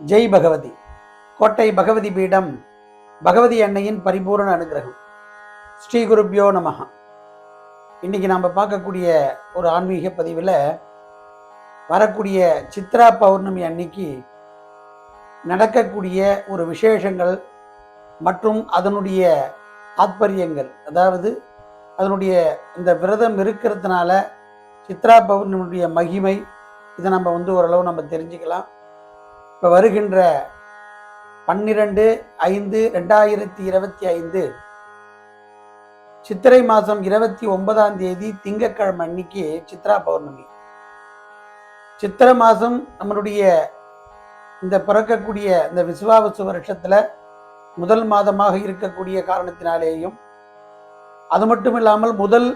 ஜெய் பகவதி. கோட்டை பகவதி பீடம் பகவதி அன்னையின் பரிபூரண அனுகிரகம். ஸ்ரீ குருப்யோ நமஹ. இன்னைக்கு நாம் பார்க்கக்கூடிய ஒரு ஆன்மீக பதிவில் வரக்கூடிய சித்ரா பௌர்ணமி அன்னைக்கு நடக்கக்கூடிய ஒரு விசேஷங்கள் மற்றும் அதனுடைய ஆத்பரியங்கள் அதாவது அதனுடைய இந்த விரதம் இருக்கிறதுனால சித்ரா பௌர்ணமியுடைய மகிமை இதை நம்ம வந்து ஓரளவு நம்ம தெரிஞ்சுக்கலாம். இப்போ வருகின்ற பன்னிரண்டு ஐந்து ரெண்டாயிரத்தி இருபத்தி ஐந்து சித்திரை மாதம் இருபத்தி ஒன்பதாம் தேதி திங்கட்கிழமை அன்னைக்கு சித்ரா பௌர்ணமி. சித்திரை மாதம் நம்மளுடைய இந்த பிறக்கக்கூடிய இந்த விசுவாவசு வருஷத்தில் முதல் மாதமாக இருக்கக்கூடிய காரணத்தினாலேயும் அது மட்டும் இல்லாமல் முதல்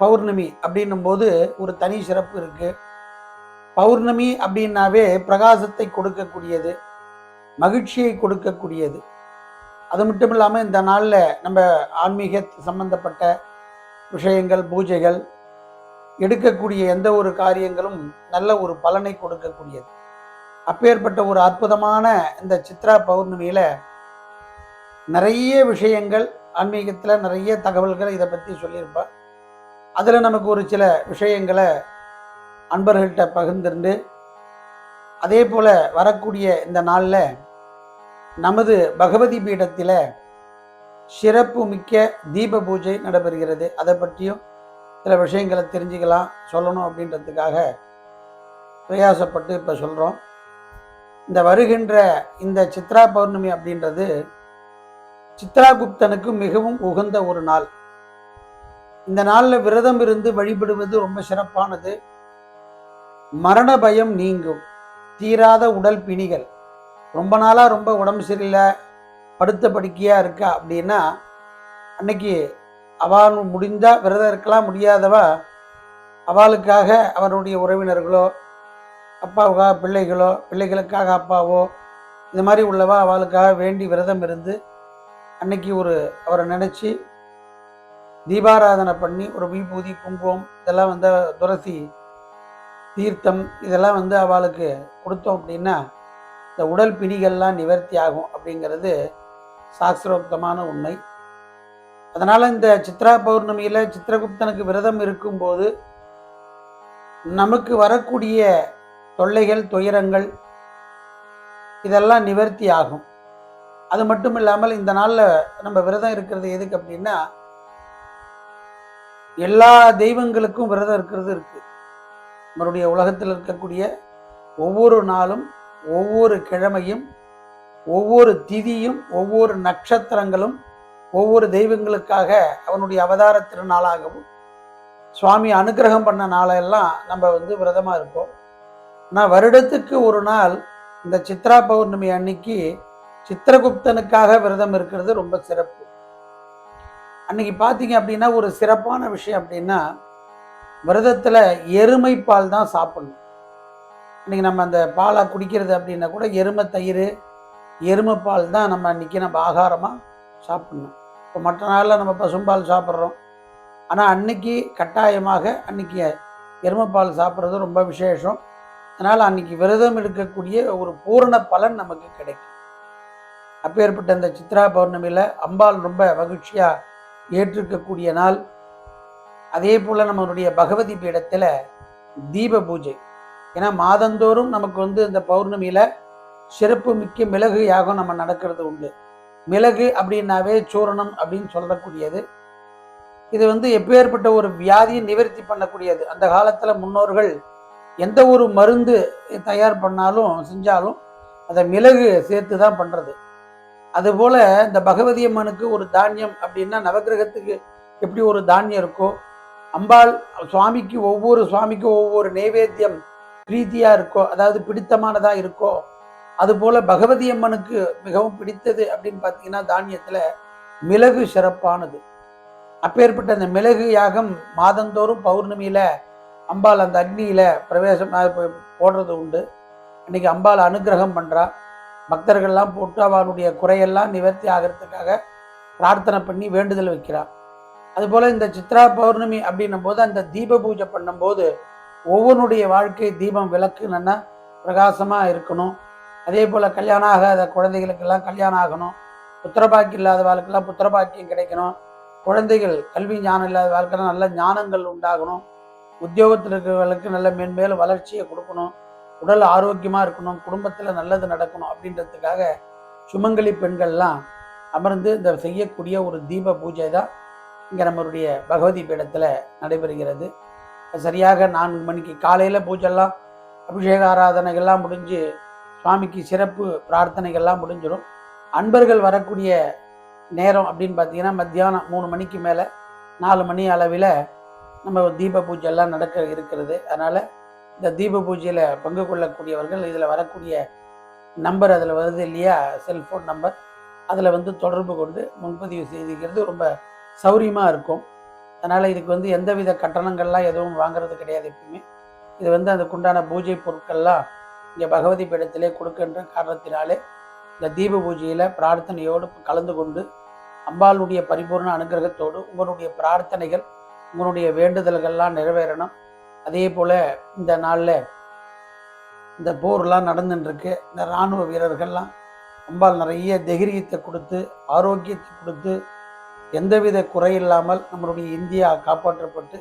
பௌர்ணமி அப்படின்னும் போது ஒரு தனி சிறப்பு இருக்கு. பௌர்ணமி அப்படின்னாவே பிரகாசத்தை கொடுக்கக்கூடியது மகிழ்ச்சியை கொடுக்கக்கூடியது. அது மட்டும் இல்லாமல் இந்த நாளில் நம்ம ஆன்மீக சம்பந்தப்பட்ட விஷயங்கள் பூஜைகள் எடுக்கக்கூடிய எந்த ஒரு காரியங்களும் நல்ல ஒரு பலனை கொடுக்கக்கூடியது. அப்பேற்பட்ட ஒரு அற்புதமான இந்த சித்ரா பௌர்ணமியில் நிறைய விஷயங்கள் ஆன்மீகத்தில் நிறைய தகவல்கள் இதை பற்றி சொல்லியிருப்பார் அதில் நமக்கு ஒரு சில விஷயங்களை அன்பர்கள்ட்ட பகிர்ந்துருந்து அதே போல் வரக்கூடிய இந்த நாளில் நமது பகவதி பீடத்தில் சிறப்பு மிக்க தீப பூஜை நடைபெறுகிறது. அதை பற்றியும் சில விஷயங்களை தெரிஞ்சுக்கலாம் சொல்லணும் அப்படின்றதுக்காக பிரயாசப்பட்டு இப்போ சொல்கிறோம் இந்த வருகின்ற இந்த சித்ரா பௌர்ணமி அப்படின்றது சித்ராகுப்தனுக்கு மிகவும் உகந்த ஒரு நாள். இந்த நாளில் விரதம் இருந்து வழிபடுவது ரொம்ப சிறப்பானது. மரண பயம் நீங்கும். தீராத உடல் பிணிகள். ரொம்ப நாளாக ரொம்ப உடம்பு சரியில்லை படுத்த படுக்கையாக இருக்கா அப்படின்னா அன்னைக்கு அவள் முடிஞ்சால் விரதம் இருக்கலாம் முடியாதவா அவளுக்காக அவருடைய உறவினர்களோ அப்பாவுக்காக பிள்ளைகளோ பிள்ளைகளுக்காக அப்பாவோ இந்த மாதிரி உள்ளவா அவளுக்காக வேண்டி விரதம் இருந்து அன்னைக்கு ஒரு அவரை நினச்சி தீபாராதனை பண்ணி ஒரு விபூதி குங்குமம் இதெல்லாம் வந்து துளசி தீர்த்தம் இதெல்லாம் வந்து அவளுக்கு கொடுத்தோம் அப்படின்னா இந்த உடல் பிணிகள்லாம் நிவர்த்தி ஆகும் அப்படிங்கிறது சாஸ்திரோக்தமான உண்மை. அதனால் இந்த சித்ரா பௌர்ணமியில் சித்திரகுப்தனுக்கு விரதம் இருக்கும்போது நமக்கு வரக்கூடிய தொல்லைகள் துயரங்கள் இதெல்லாம் நிவர்த்தி ஆகும். அது மட்டும் இல்லாமல் இந்த நாளில் நம்ம விரதம் இருக்கிறது எதுக்கு அப்படின்னா எல்லா தெய்வங்களுக்கும் விரதம் இருக்கிறது இருக்குது நம்மளுடைய உலகத்தில் இருக்கக்கூடிய ஒவ்வொரு நாளும் ஒவ்வொரு கிழமையும் ஒவ்வொரு திதியும் ஒவ்வொரு நட்சத்திரங்களும் ஒவ்வொரு தெய்வங்களுக்காக அவனுடைய அவதார திருநாளாகவும் சுவாமி அனுகிரகம் பண்ண நாளெல்லாம் நம்ம வந்து விரதமாக இருப்போம். ஆனால் வருடத்துக்கு ஒரு நாள் இந்த சித்ரா பௌர்ணமி அன்னைக்கு சித்திரகுப்தனுக்காக விரதம் இருக்கிறது ரொம்ப சிறப்பு. அன்னைக்கு பார்த்தீங்க அப்படின்னா ஒரு சிறப்பான விஷயம் அப்படின்னா விரதத்தில் எருமை பால் தான் சாப்பிடணும். இன்னைக்கு நம்ம அந்த பாலை குடிக்கிறது அப்படின்னா கூட எருமை தயிர் எருமை பால் தான் நம்ம அன்றைக்கி நம்ம ஆகாரமாக சாப்பிட்ணும். இப்போ மற்ற நாளில் நம்ம பசும்பால் சாப்பிட்றோம். ஆனால் அன்னைக்கு கட்டாயமாக அன்னைக்கு எருமைப்பால் சாப்பிட்றது ரொம்ப விசேஷம். அதனால் அன்னைக்கு விரதம் எடுக்கக்கூடிய ஒரு பூரண பலன் நமக்கு கிடைக்கும். அப்பேற்பட்ட இந்த சித்ரா பௌர்ணமியில் அம்பாள் ரொம்ப மகிழ்ச்சியாக ஏற்றிருக்கக்கூடிய நாள். அதே போல் நம்மளுடைய பகவதி பீடத்தில் தீப பூஜை. ஏன்னா மாதந்தோறும் நமக்கு வந்து இந்த பௌர்ணமியில் சிறப்பு மிக்க மிளகு யாகம் நம்ம நடக்கிறது உண்டு. மிளகு அப்படின்னாவே சூரணம் அப்படின்னு சொல்லக்கூடியது. இது வந்து எப்பேற்பட்ட ஒரு வியாதியை நிவர்த்தி பண்ணக்கூடியது. அந்த காலத்தில் முன்னோர்கள் எந்த ஒரு மருந்து தயார் பண்ணாலும் செஞ்சாலும் அதை மிளகு சேர்த்து தான் பண்ணுறது அதுபோல் இந்த பகவதி அம்மனுக்கு ஒரு தானியம் அப்படின்னா நவகிரகத்துக்கு எப்படி ஒரு தானியம் இருக்கோ அம்பாள் சுவாமிக்கு ஒவ்வொரு சுவாமிக்கும் ஒவ்வொரு நைவேத்தியம் பிரீத்தியாக இருக்கோ அதாவது பிடித்தமானதாக இருக்கோ அதுபோல் பகவதி அம்மனுக்கு மிகவும் பிடித்தது அப்படின்னு பார்த்தீங்கன்னா தானியத்தில் மிளகு சிறப்பானது. அப்பேற்பட்ட அந்த மிளகு யாகம் மாதந்தோறும் பௌர்ணமியில் அம்பாள் அந்த அக்னியில் பிரவேசம் போடுறது உண்டு. இன்னைக்கு அம்பாள் அனுகிரகம் பண்ணுறா பக்தர்கள்லாம் போட்டு அவனுடைய குறையெல்லாம் நிவர்த்தி ஆகிறதுக்காக பிரார்த்தனை பண்ணி வேண்டுதல் வைக்கிறான் அதுபோல் இந்த சித்ரா பௌர்ணமி அப்படின்னும் போது அந்த தீப பூஜை பண்ணும்போது ஒவ்வொன்றுடைய வாழ்க்கை தீபம் விளக்குன்னா பிரகாசமாக இருக்கணும். அதே போல் கல்யாணம் ஆகாத குழந்தைகளுக்கெல்லாம் கல்யாணம் ஆகணும். புத்திரபாக்கியம் இல்லாத வாழ்க்கெல்லாம் புத்திரபாக்கியம் கிடைக்கணும். குழந்தைகள் கல்வி ஞானம் இல்லாத நல்ல ஞானங்கள் உண்டாகணும். உத்தியோகத்தில் இருக்கிறவர்களுக்கு நல்ல மென்மேலும் வளர்ச்சியை கொடுக்கணும். உடல் ஆரோக்கியமாக இருக்கணும். குடும்பத்தில் நல்லது நடக்கணும் அப்படின்றதுக்காக சுமங்கலி பெண்கள்லாம் அமர்ந்து இந்த செய்யக்கூடிய ஒரு தீப பூஜை தான் இங்கே நம்மளுடைய பகவதி பீடத்தில் நடைபெறுகிறது. சரியாக நான்கு மணிக்கு காலையில் பூஜெல்லாம் அபிஷேக ஆராதனைகள்லாம் முடிஞ்சு சுவாமிக்கு சிறப்பு பிரார்த்தனைகள்லாம் முடிஞ்சிடும். அன்பர்கள் வரக்கூடிய நேரம் அப்படின்னு பார்த்தீங்கன்னா மத்தியானம் மூணு மணிக்கு மேலே நாலு மணி அளவில் நம்ம தீப பூஜை எல்லாம் நடக்க இருக்கிறது. அதனால் இந்த தீப பூஜையில் பங்கு கொள்ளக்கூடியவர்கள் இதில் வரக்கூடிய நம்பர் அதில் வருது இல்லையா? Cellphone number. அதில் வந்து தொடர்பு கொண்டு முன்பதிவு செய்திருக்கிறது ரொம்ப சௌரியமாக இருக்கும். அதனால் இதுக்கு வந்து எந்தவித கட்டணங்கள்லாம் எதுவும் வாங்குறது கிடையாது எப்பவுமே இது வந்து அதுக்குண்டான பூஜை பொருட்கள்லாம் இங்கே பகவதி பீடத்திலே கொடுக்கின்ற காரணத்தினாலே இந்த தீப பூஜையில் பிரார்த்தனையோடு கலந்து கொண்டு அம்பாளுடைய பரிபூர்ண அனுகிரகத்தோடு உங்களுடைய பிரார்த்தனைகள் உங்களுடைய வேண்டுதல்கள்லாம் நிறைவேறணும். அதே போல் இந்த நாளில் இந்த போர்லாம் நடந்துட்டுருக்கு இந்த இராணுவ வீரர்கள்லாம் அம்பாள் நிறைய தைரியத்தை கொடுத்து ஆரோக்கியத்தை கொடுத்து எந்தவித குறையில்லாமல் நம்மளுடைய இந்தியா காப்பாற்றப்பட்டு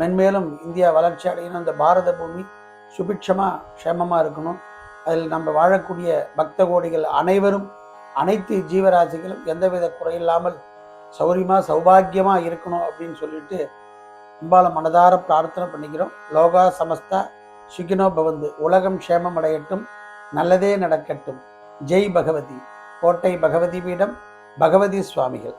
மென்மேலும் இந்தியா வளர்ச்சி அடையணும். இந்த பாரத பூமி சுபிட்சமாக க்ஷேமமாக இருக்கணும். அதில் நம்ம வாழக்கூடிய பக்த கோடிகள் அனைவரும் அனைத்து ஜீவராசிகளும் எந்தவித குறையில்லாமல் சௌரியமாக சௌபாகியமாக இருக்கணும் அப்படின்னு சொல்லிட்டு அம்பால மனதார பிரார்த்தனை பண்ணிக்கிறோம். லோகா சமஸ்தா சுகினோ பவந்து. உலகம் க்ஷேமம் அடையட்டும் நல்லதே நடக்கட்டும். ஜெய் பகவதி. கோட்டை பகவதி பீடம் பகவதி சுவாமிகள்.